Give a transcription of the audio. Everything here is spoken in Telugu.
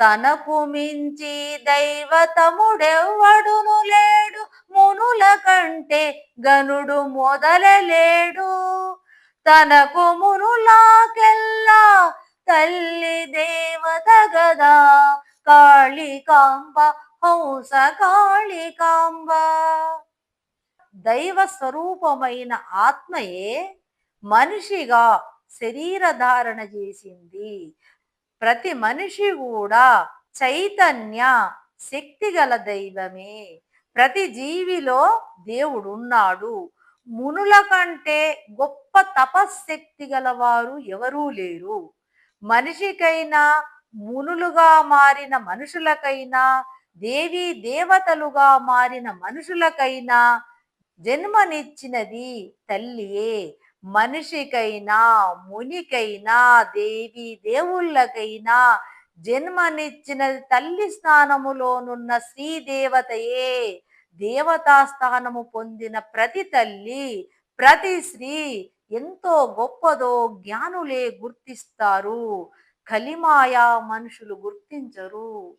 తనకు మించి దైవతముడెవ్వడును లేడు మునుల కంటే గనుడు మొదలలేడు. తనకు మునులాకెల్లా తల్లి దేవత గదా కాళికాంబ హంస కాళికాంబ. దైవ స్వరూపమైన ఆత్మయే మనిషిగా శరీర ధారణ చేసింది. ప్రతి మనిషి కూడా చైతన్య శక్తి గల దైవమే. ప్రతి జీవిలో దేవుడు ఉన్నాడు. మునుల కంటే గొప్ప తపశ్శక్తి గలవారు ఎవరూ లేరు. మనిషికైనా మునులుగా మారిన మనుషులకైనా దేవీ దేవతలుగా మారిన మనుషులకైనా జన్మనిచ్చినది తల్లియే. మనిషికైనా మునికైనా దేవి దేవుళ్ళకైనా జన్మనిచ్చిన తల్లి స్థానములోనున్న శ్రీదేవతయే దేవతా స్థానము పొందిన ప్రతి తల్లి ప్రతి స్త్రీ ఎంతో గొప్పదో జ్ఞానులే గుర్తిస్తారు. కలిమాయా మనుషులు గుర్తించరు.